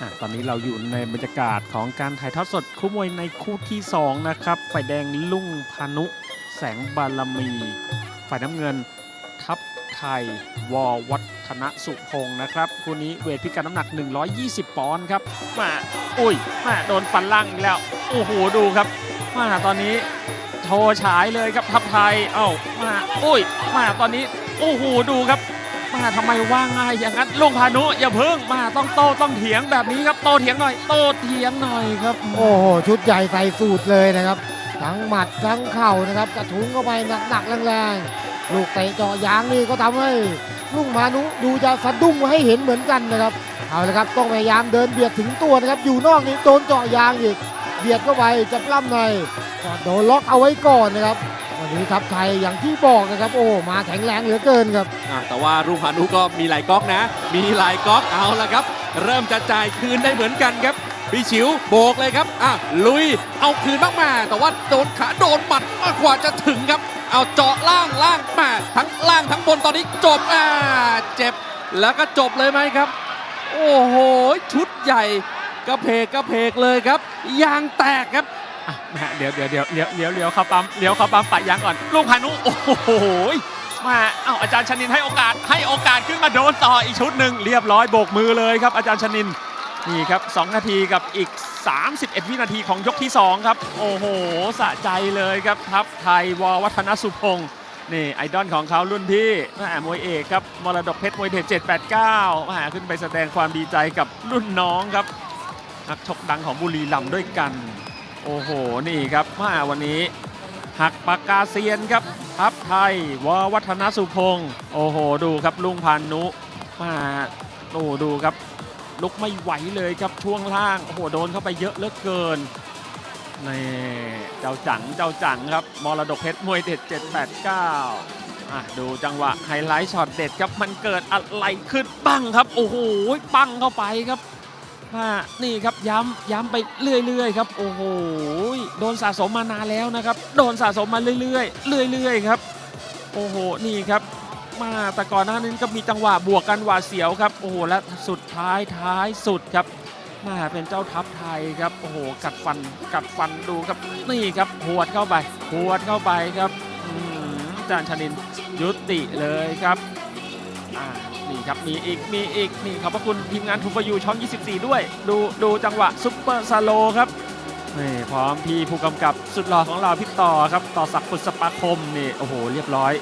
อตอนนี้เราอยู่ในบรรยากาศของการถ่ายทอดสดคู่มวยในคู่ที่ 2 นะครับ ฝ่ายแดงลุ่งพานุ แสงบารมี ฝ่ายน้ำเงิน ทัพไทย ววัฒนสุพงศ์นะครับ คู่นี้เวทพิกัดน้ำหนัก 120 ปอนด์ครับมาอุ้ยมาโดนฟันล่างอีกแล้ว โอ้โห ดูครับมาตอนนี้โชว์ฉายเลยครับทัพไทย เอ้ามาอุ้ยมาตอนนี้ โอ้โห ดูครับ มาทำไมว่าง่ายอย่างนั้นลุงพานุอย่าเพิ่งมาต้องโตต้องเถียงแบบนี้ครับโตเถียงหน่อย โตเถียงหน่อยครับโอ้โหชุดใหญ่ใส่สูตรเลยนะครับ ทั้งหมัดทั้งเข่านะครับกระทุ้งเข้าไปหนักๆแรงๆลูกเตะเจาะยางนี่ก็ทำให้ลุงพานุดูจะสะดุ้งให้เห็นเหมือนกันนะครับเอาละครับต้องพยายามเดินเบียดถึงตัวนะครับอยู่นอกนี้โดนเจาะยางอีกเบียดเข้าไปจะปล้ำในก็โดนล็อกเอาไว้ก่อนนะครับ นี้ทัพไทยอย่างที่บอกนะครับโอ้มาแข็งแรงเหลือเกินครับอะแต่ว่ารุ่งพานุก็มีหลายก๊อกนะ มีหลายก๊อกเอาละครับ เริ่มจะจ่ายคืนได้เหมือนกันครับพี่ฉิวโบกเลยครับอะลุยเอาคืนมากมาแต่ว่าโดนขาโดนหมัดมากกว่าจะถึงครับ เอาเจาะล่างล่างมาทั้งล่างทั้งบนตอนนี้จบอ่าเจ็บแล้วก็จบเลยไหมครับ โอ้โหชุดใหญ่กระเพกกระเพกเลยครับยางแตกครับ อะแหมเดี๋ยวเดี๋ยวเดี๋ยวเดี๋ยวเดี๋ยวเดี๋ยวเขาปั๊มเดี๋ยวเขาปั๊มปะยางก่อนลุงพานุโอ้โหมาเอ้าอาจารย์ชนินให้โอกาสให้โอกาสขึ้นมาโดนต่ออีกชุดหนึ่งเรียบร้อยโบกมือเลยครับ อาจารย์ชนินนี่ครับ 2 นาทีกับอีก 31 วินาทีของยกที่ 2 ครับ โอ้โห สะใจเลยครับทัพไทยววัฒนสุพงศ์นี่ไอดอลของเขารุ่นพี่แหม่มวยเอกครับมรดกเพชรมวยเด็ด789มาขึ้นไปแสดงความดีใจกับรุ่นน้องครับนักชกดังของบุรีรัมย์ด้วยกัน โอ้โห นี่ครับมาวันนี้หักปากกาเซียนครับทัพไทยววัฒนสุพงศ์โอ้โห ดูครับลุงพันนุมาโอ้ดูครับ ลุกไม่ไหวเลยครับช่วงล่าง โอ้โห โดนเข้าไปเยอะเหลือเกินนี่เจ้าจังเจ้าจังครับมรดกเพชรมวยเด็ด 789อะดูจังหวะไฮไลท์ช็อตเด็ดครับมันเกิดอะไรขึ้นปังครับ โอ้โหปังเข้าไปครับ นี่ครับย้ำย้ำไปเรื่อยๆครับโอ้โหโดนสะสมมานานแล้วนะครับ โดนสะสมมาเรื่อยๆเรื่อยๆครับ โอ้โหนี่ครับมาแต่ก่อนหน้านี้นก็มีจังหวะบวกกันหวาดเสียวครับโอ้โหและสุดท้ายท้ายสุดครับมาเป็นเจ้าทัพไทยครับโอ้โหกัดฟันกัดฟันดูครับนี่ครับหวดเข้าไปหวดเข้าไปครับอืมอาจารย์ชนินยุติเลยครับ นี่ครับมีอีกมีอีกนี่ขอบพระคุณทีมงานทูฟยูช่อง 24 ด้วย ดูดูจังหวะซุปเปอร์ซาโลครับนี่พร้อมพี่ผู้กำกับสุดหล่อของเราพี่ต่อครับต่อศักดิ์ปุษปาคมนี่โอ้โหเรียบร้อย